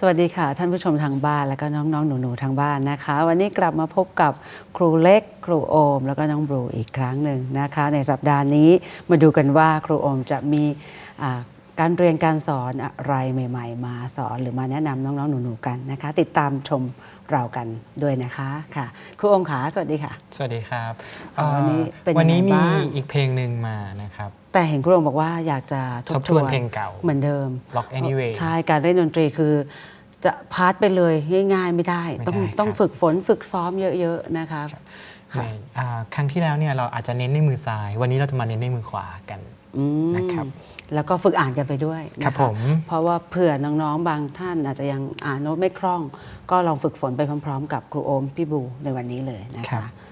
สวัสดีค่ะ ท่านผู้ชมทางบ้านแล้วก็น้อง ๆ หนู ๆ ทางบ้านนะคะ วันนี้กลับมาพบกับครูเล็ก ครูโอม แล้วก็น้องบลูอีกครั้งหนึ่งนะคะ ในสัปดาห์นี้มาดูกันว่าครูโอมจะมีอ่าการเรียนการสอนอะไรใหม่ ๆ มาสอนหรือมาแนะนำน้องๆหนู ๆ กันนะคะ ติดตามชมเรากันด้วยนะคะค่ะ ครูโอมขาสวัสดีค่ะ สวัสดีครับอ่าวันนี้เป็นวันนี้ยังไงมีบ้างอีกเพลงหนึ่งมานะครับ แต่เห็นครูโอมบอกว่าอยากจะททบบททววนนเพลงเก่าเหมือนเดิม Rock Anyway ใช่ การเล่นดนตรีคือจะพาร์ทไปเลยง่ายๆไม่ได้ไม่ต้องได้ต้องครับฝึกฝนฝึกซ้อมเยอะๆนะคะค่ะในอ่าครั้งที่แล้วเนี่ยเราอาจจะเน้นในมือซ้าย วันนี้เราจะมาเน้นในมือขวากันอืมนะครับแล้วก็ฝึกอ่านกันไปด้วยนะะครับผมเพราะว่าเผื่อน้องๆ บางท่านอาจจะยังอ่านโน้ตไม่คล่อง ก็ลองฝึกฝนไปพร้อม ๆ กับครูโอมพี่บูในวันนี้เลยนะครัคะบ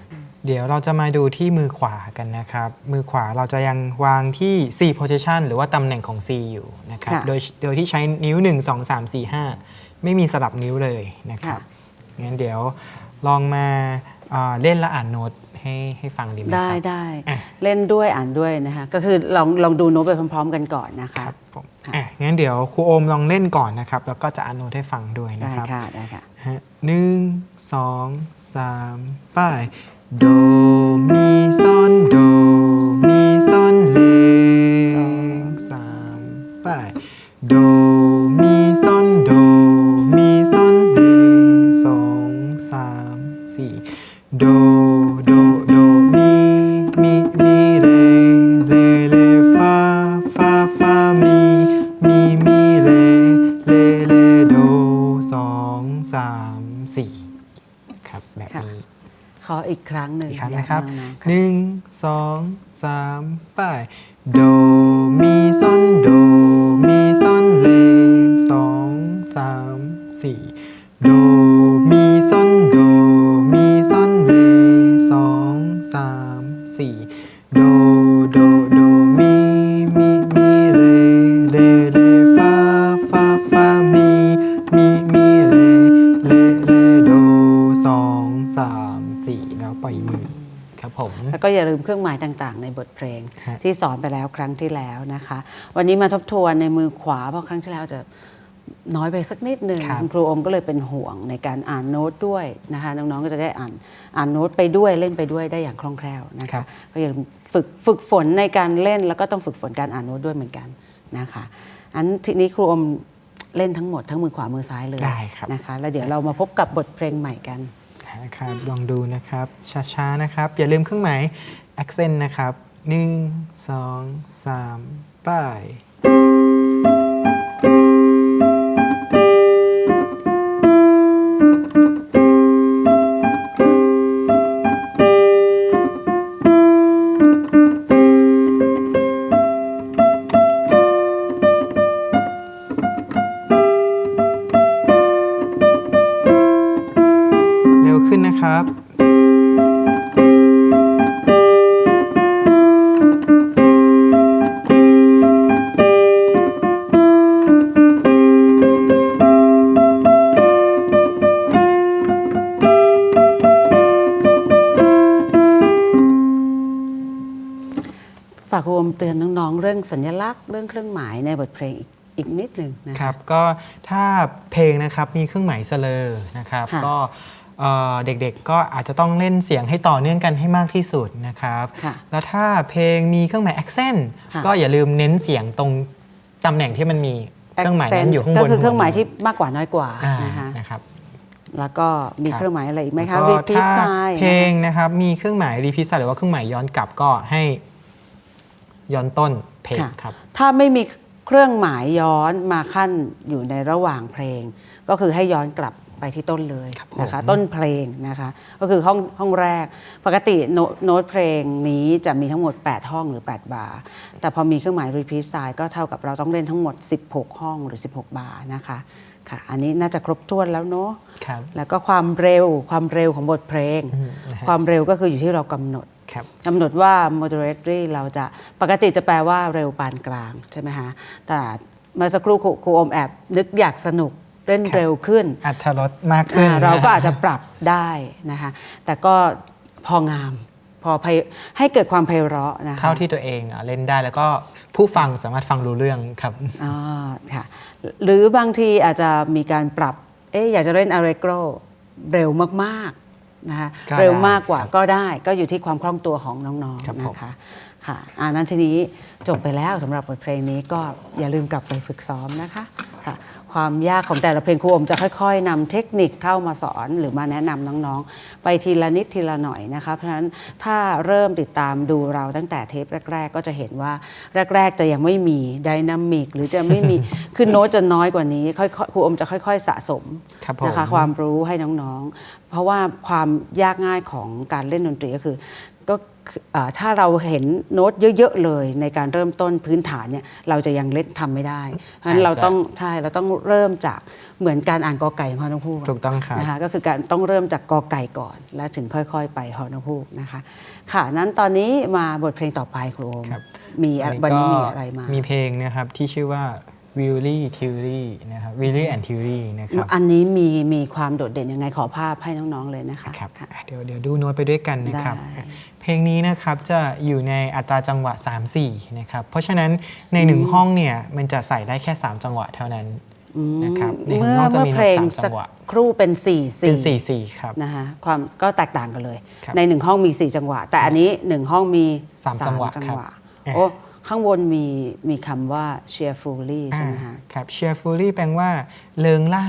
เดี๋ยวเราจะมาดูที่มือขวากันนะครับ มือขวาเราจะยังวางที่ C position หรือว่าตำแหน่งของ C อยู่นะครับ ค่ะ โดยโดยที่ใช้นิ้ว 1 2 3 4 5 ไม่มีสลับนิ้วเลยนะครับ งั้นเดี๋ยวลองมาอ่าเล่นและอ่านโน้ตให้ให้ฟังดีไหมครับได้ได้อะ เล่นด้วยอ่านด้วยนะคะ ก็คือลองลองดูโน้ตไปพร้อม ๆ กันก่อนนะคคะ รับผมค่ะ อะงั้นเดี๋ยวครูโอมลองเล่นก่อนนะครับ แล้วก็จะอ่านโน้ตให้ฟังด้วยนะได้ครับ ค่ะได้ค่ะ ฮะหนึ่งสองสามไป โดมีซอนโดมีซอนเลงสามไปโดมีซอนโดมีซอนเลสองสามสี่โดโดโดมีมีมีเลเลเลฟาฟาฟามีมีมีเลเลเลโดสองสามสี่ครับแบบค่ะนี้ ขออีกครั้งหนึ่งอีกครั้งนะครับอยากน้องๆหนึ่งสองสามไปโดมีซอนโดมีซอนเลสองสามสี่โดมีซอนโดมีซอนเลสองสามสี่โดโดโด ผมแล้วก็อย่าลืมเครื่องหมายต่างๆ ในบทเพลงฮะที่สอนไปแล้วครั้งที่แล้วนะคะ วันนี้มาทบทวนในมือขวาเพราะครั้งที่แล้วจะน้อยไปสักนิดหนึ่งครับณครูอมก็เลยเป็นห่วงในการอ่านโน้ตด้วยนะคะน้องๆก็จะได้อ่านอ่านโน้ตไปด้วยเล่นไปด้วยได้อย่างคล่องแคล่วนะครัคะบก็อย่าลืมฝึกฝึกฝนในการเล่นแล้วก็ต้องฝึกฝนการอ่านโน้ตด้วยเหมือนกันนะคะอันทีนี้ครูอมเล่นทั้งหมดทั้งมือขวามือซ้ายเลยได้ครับนะคะ แล้วเดี๋ยวเรามาพบกับบทเพลงใหม่กัน นะครับ ลองดูนะครับ ช้าๆ นะครับ อย่าลืมเครื่องหมาย accent นะครับหนึ่งสองสามไปากครูอมเตือนน้องๆ เรื่องสัญลักษณ์เรื่องเครื่องหมายในบทเพลงอีกอีกนิดหนึ่งนะะครับก็ถ้าเพลงนะครับมีเครื่องหมายเสลอนะครับค่ะก็เอ่อเด็กๆก็อาจจะต้องเล่นเสียงให้ต่อเนื่องกันให้มากที่สุดนะครับ ค่ะแล้วถ้าเพลงมีเครื่องหมาย accent ค่ะ ก็อย่าลืมเน้นเสียงตรงตำแหน่งที่มันมีเครื่องหมายนั้น accent อยู่ข้างบนก็คือเครื่องหมายที่มากกว่าน้อยกว่าอ่านะคะนะครับ แล้วก็มีครับเครื่องหมายอะไรอีกไหมคะ แล้วก็ repeat ถ้า sign เพลงนะครับมีเครื่องหมาย repeat sign หรือว่าเครื่องหมายย้อนกลับก็ให้ ย้อนต้นเพลงค่ะครับ ถ้าไม่มีเครื่องหมายย้อนมาขั้นอยู่ในระหว่างเพลง ก็คือให้ย้อนกลับไปที่ต้นเลยครับผมนะคะ ต้นเพลงนะคะ ก็คือห้องห้องแรก ปกติโนโน้ตเพลงนี้จะมีทั้งหมด 8 ห้องหรือ 8 บาร์แต่พอมีเครื่องหมาย repeat sign ก็เท่ากับเราต้องเล่นทั้งหมด 16 ห้องหรือ 16 บาร์นะคะค่ะ อันนี้น่าจะครบถ้วนแล้วเนาะครับแล้วก็ความเร็วความเร็วของบทเพลงอืมนะฮะความเร็วก็คืออยู่ที่เรากำหนด ครับกำหนดว่า moderately เราจะปกติจะแปลว่าเร็วปานกลางใช่ไหมคะแต่เมื่อสักครู่ครูครูอมแอบนึกอยากสนุกเล่นครับเร็วขึ้น อัตรสมากขึ้นอ่าเราก็อาจจะปรับได้นะคะแต่ก็พองามพอไพให้เกิดความไพเราะนะคะเท่าที่ตัวเองอะเล่นได้แล้วก็ผู้ฟังสามารถฟังรู้เรื่องครับอ่าค่ะหรือบางทีอาจจะมีการปรับเอ๊ะอยากจะเล่นอะไรโกรเร็วมากๆ นะคะก็ได้เร็วมากกว่าก็ได้ก็อยู่ที่ความคล่องตัวของน้องครับๆผมนะคะค่ะอ่านั้นทีนี้จบไปแล้วสำหรับบทเพลงนี้ก็อย่าลืมกลับไปฝึกซ้อมนะคะค่ะ ความยากของแต่ละเพลงครูอมจะค่อยๆนำเทคนิคเข้ามาสอนหรือมาแนะนำน้องๆ ไปทีละนิดทีละหน่อยนะคะ เพราะฉะนั้นถ้าเริ่มติดตามดูเราตั้งแต่เทปแรก ๆ ก็จะเห็นว่าแรก ๆ จะยังไม่มีไดนามิกหรือจะไม่มีคือโน้ตจะน้อยกว่านี้ค่อยๆครูอมจะค่อย ๆ สะสมครับผมนะคะความรู้ให้น้องๆ เพราะว่าความยากง่ายของการเล่นดนตรีก็คือก็คืออ่า ถ้าเราเห็นโน้ตเยอะ ๆ เลยในการเริ่มต้นพื้นฐานเนี่ยเราจะยังเล่นทำไม่ได้ เพราะฉะนั้นเราต้องใช่เราต้องเริ่มจากเหมือนการอ่านกอไก่ของฮอนกพูกถูกต้องครับนะคะก็คือการต้องเริ่มจากกอไก่ก่อน แล้วถึงค่อย ๆ ไปฮอนกพูกนะคะค่ะนั้นตอนนี้มาบทเพลงต่อไปครูโอมครับมีอะวันนี้มีอะไรมา มีเพลงนะครับที่ชื่อว่า Willy Tilly นะครับ Willy and Tilly นะครับอันนี้มีมีความโดดเด่นยังไงขอภาพให้น้อง ๆ เลยนะคะครับค่ะอะเดี๋ยวเดี๋ยวดูโน้ตไปด้วยกันนะครับได้ เพลงนี้นะครับจะอยู่ในอัตราจังหวะ 3-4นะครับเพราะฉะนั้นในหนึ่งห้องเนี่ยมันจะใส่ได้แค่ 3 จังหวะเท่านั้นอืมนะครับในเมื่ข้างนออกจะเมื่อมีเพลงโน้ตสามจัสักงหวะครู่เป็นสี่เป็นสี่4-4ครับนะคะความก็แตกต่างกันเลยครับในหนึ่งห้องมีสี่จังหวะ แต่อันนี้หนึ่งห้องมีสามจังหวะจังครับหวะอะโอ้ข้างบนมีมีคำว่า cheerfully ใช่ไหมคะอ่าครับ cheerfully แปลว่าเริงร่า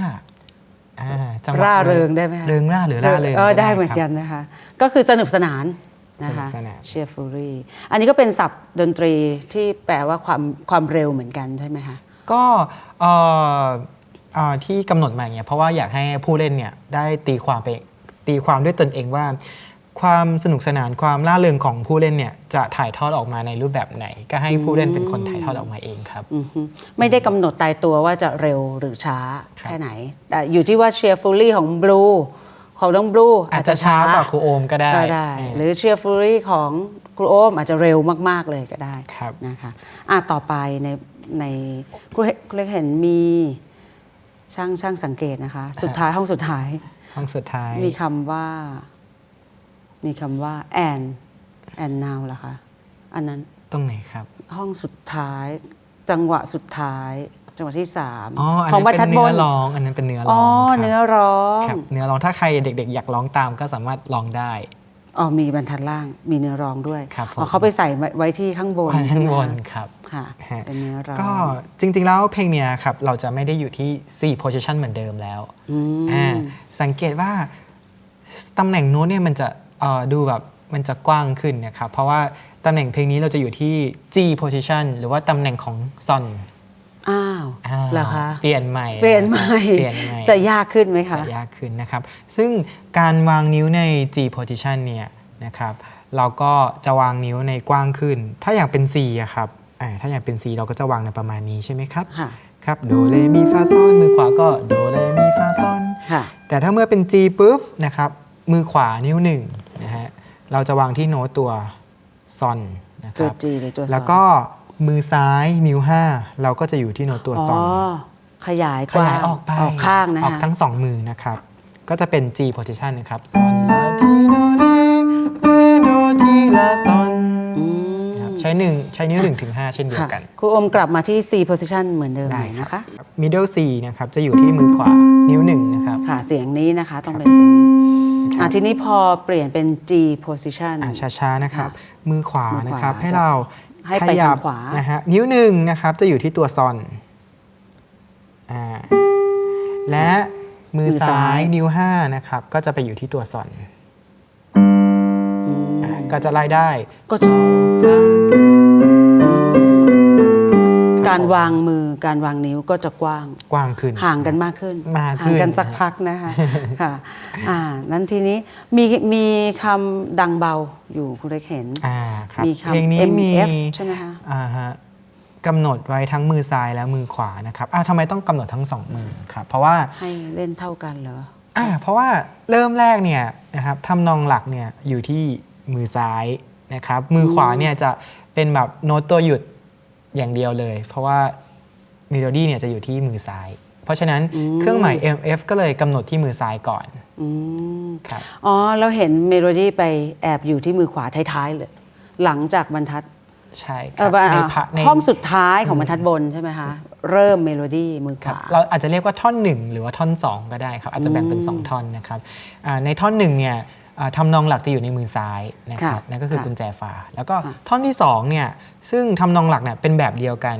อ่าจังหวะร่าเริงได้ไหมคะเริงร่าหรือร่าเริงเออได้ครับเหมือนกันนะคะ ก็คือสนุกสนาน นะคะสนุกสนาน cheerfully อันนี้ก็เป็นศัพท์ดนตรีที่แปลว่าความความเร็วเหมือนกันใช่ไหมคะ ก็เอ่อเอ่อที่กำหนดมาอย่างเงี้ยเพราะว่าอยากให้ผู้เล่นเนี่ยได้ตีความไปตีความด้วยตนเองว่า ความสนุกสนานความล่าเริงของผู้เล่นเนี่ยจะถ่ายทอดออกมาในรูปแบบไหน ก็ให้ผู้เล่นเป็นคนถ่ายทอดออกมาเองครับอือฮึไม่ได้กำหนดตายตัวว่าจะเร็วหรือช้าครับแค่ไหน แต่อยู่ที่ว่า cheerfully ของ blue ของน้อง blue อาจจะช้ากว่าครูโอมก็ได้ก็ได้ หรือ cheerfully ของครูโอมอาจจะเร็วมาก ๆ เลยก็ได้ครับนะคะอะต่อไปในในครูเห็นครูเล็กเห็นมีช่างช่างสังเกตนะคะ สุดท้ายห้องสุดท้าย ห้องสุดท้ายมีคำว่า มีคำว่า and and now ล่ะคะอันนั้นตรงไหนครับ ห้องสุดท้าย จังหวะสุดท้าย จังหวะที่สามอ๋ออันของนั้นบรรเป็ทัดนบเนื้อนร้อง อันนั้นเป็นเนื้อร้อ๋อองครับเนื้อร้อง ครับเนื้อร้องถ้าใครเด็ก ๆ อยากร้องตามก็สามารถร้องได้ อ๋อ มีบรรทัดล่าง มีเนื้อร้องด้วย ครับผม อ๋อเขาไปใส่ไว้ไว้ที่ข้างบนข้างบนใช่ไหมครับคะค่ะ ฮะ เป็นเนื้อร้องก็จริง ๆ แล้วเพลงเนี้ยครับ เราจะไม่ได้อยู่ที่ 4 position เหมือนเดิมแล้วอืมอ่าสังเกตว่าตำแหน่งโน้ตเนี่ยมันจะเอ่อดูแบบมันจะกว้างขึ้นนะครับ เพราะว่าตำแหน่งเพลงนี้เราจะอยู่ที่ G position หรือว่าตำแหน่งของซอน อ้าวอ่าเหรอคะ เปลี่ยนใหม่เปลี่ยนใหม่เปลี่ยนใหม่จะยากขึ้นไหมคะ จะยากขึ้นนะครับ ซึ่งการวางนิ้วใน G position เนี่ยนะครับ เราก็จะวางนิ้วในกว้างขึ้น ถ้าอยากเป็น C อะครับอ่าถ้าอยากเป็น C เราก็จะวางในประมาณนี้ใช่ไหมครับค่ะครับโดเรมีฟาซอนมือขวาก็โดเรมีฟาซอนค่ะแต่ถ้าเมื่อเป็น G ปุ๊บนะครับมือขวานิ้วหนึ่งนะฮะเราจะวางที่โน้ตตัวซอนนะคตัวรับจีหรือตัวซอนแล้วก็ มือซ้ายนิ้ว5เราก็จะอยู่ที่โน้ตตัวอ๋อซอนขยายขยายออกไปออกข้างนะออกคะทั้งสองมือนะครับ ก็จะเป็น G position นะครับซอนลาทีโดเรเรโดทีลาซอนอืมนะครับใช้หนึ่งใช้นิ้ว1ถึง5เช่นเดียวค่ะกันครูอมกลับมาที่ C position เหมือนเดิมได้เลยนะคะรับ middle C นะครับจะอยู่ที่มือขวานิ้วหนึ่งนะครับค่ะเสียงนี้นะคะต้องเป็นเสียงนี้อะทีนี้พอเปลี่ยนเป็น G position อ่าช้าๆนะครับค่ะมือขวามือขวานะครับ ให้จะเรา ให้ขไปยัทาบงขวานะฮะนิ้วหนึ่งนะครับจะอยู่ที่ตัวซอนอ่าและมือมือซ้าซ้ายยนิ้วห้านะครับก็จะไปอยู่ที่ตัวซอนอืมอ่าก็จะไล่ได้ก็ชอบลา การวางมือการวางนิ้วก็จะกว้างกว้างขึ้น ห่างกันมากขึ้นมากห่างขึ้นกันสักพักนะคะค่ะอ่านั้นทีนี้มีมีคำดังเบาอยู่คุณเล็กเห็นอ่าครับมีเพลงคำนี้มี MF ใช่ไหมคะอ่าฮะกำหนดไว้ทั้งมือซ้ายและมือขวานะครับอ่าทำไมต้องกำหนดทั้งสองมือครับเพราะว่าให้เล่นเท่ากันเหรออ่าเพราะว่าเริ่มแรกเนี่ยนะครับทำนองหลักเนี่ยอยู่ที่มือซ้ายนะครับมือขวาเนี่ยจะเป็นแบบโน้ตตัวหยุด อย่างเดียวเลย เพราะว่าเมโลดี้เนี่ยจะอยู่ที่มือซ้าย เพราะฉะนั้นอืมเครื่องหมาย MF ก็เลยกำหนดที่มือซ้ายก่อนอืมครับอ๋อเราเห็นเมโลดี้ไปแอบอยู่ที่มือขวาท้ายๆเลย หลังจากบรรทัดใช่คเอรัอบในพระในท่อนสุดท้ายของบรรทัดบนใช่ไหมคะเริ่มเมโลดี้มือขครับวาเราอาจจะเรียกว่าท่อน 1 หรือว่าท่อน 2 ก็ได้ครับ อาจจะแบ่งเป็นอืม2ท่อนนะครับอ่าในท่อนหนึ่งเนี่ยอ่า ทำนองหลักจะอยู่ในมือซ้ายนะครับค่ะนั่นก็คือค่ะกุญแจฟ้าแล้วก็ค่ะท่อนที่2เนี่ยซึ่งทำนองหลักเนี่ยเป็นแบบเดียวกัน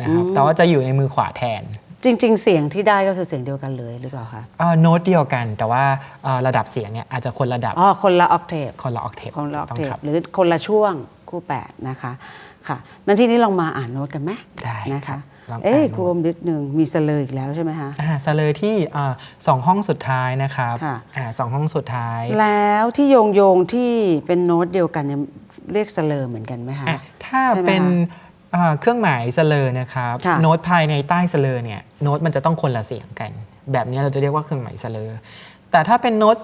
นะครับอืมแต่ว่าจะอยู่ในมือขวาแทน จริง ๆ เสียงที่ได้ก็คือเสียงเดียวกันเลยหรือเปล่าคะอ่าโน้ตเดียวกันแต่ว่าอ่าระดับเสียงเนี่ยอาจจะคนระดับอ๋อคนละออกเทปคนละออกเทปคนละออกต้องเทปครับหรือคนละช่วงคู่แปดนะคะค่ะนั้นที่นี้ลองมาอ่านโน้ตกันไหมได้นะครัคะบลอง เอ้ยอ่านครูอมนิดนึงมีเสลยอีกแล้วใช่ไหมคะอ่าสเลยที่อ่าสองห้องสุดท้ายนะครับค่ะอ่าสองห้องสุดท้าย แล้วที่โยงโยงๆที่เป็นโน้ตเดียวกันเนี่ยเรียกเสลอเหมือนกันไหมคะอะถ้าใช่ไหมเป็นคะอ่าเครื่องหมายสเลอร์นะครับค่ะโน้ตภายในใต้สเลอร์เนี่ยโน้ตมันจะต้องคนละเสียงกัน แบบนี้เราจะเรียกว่าเครื่องหมายสเลอร์แต่ถ้าเป็นโน้ต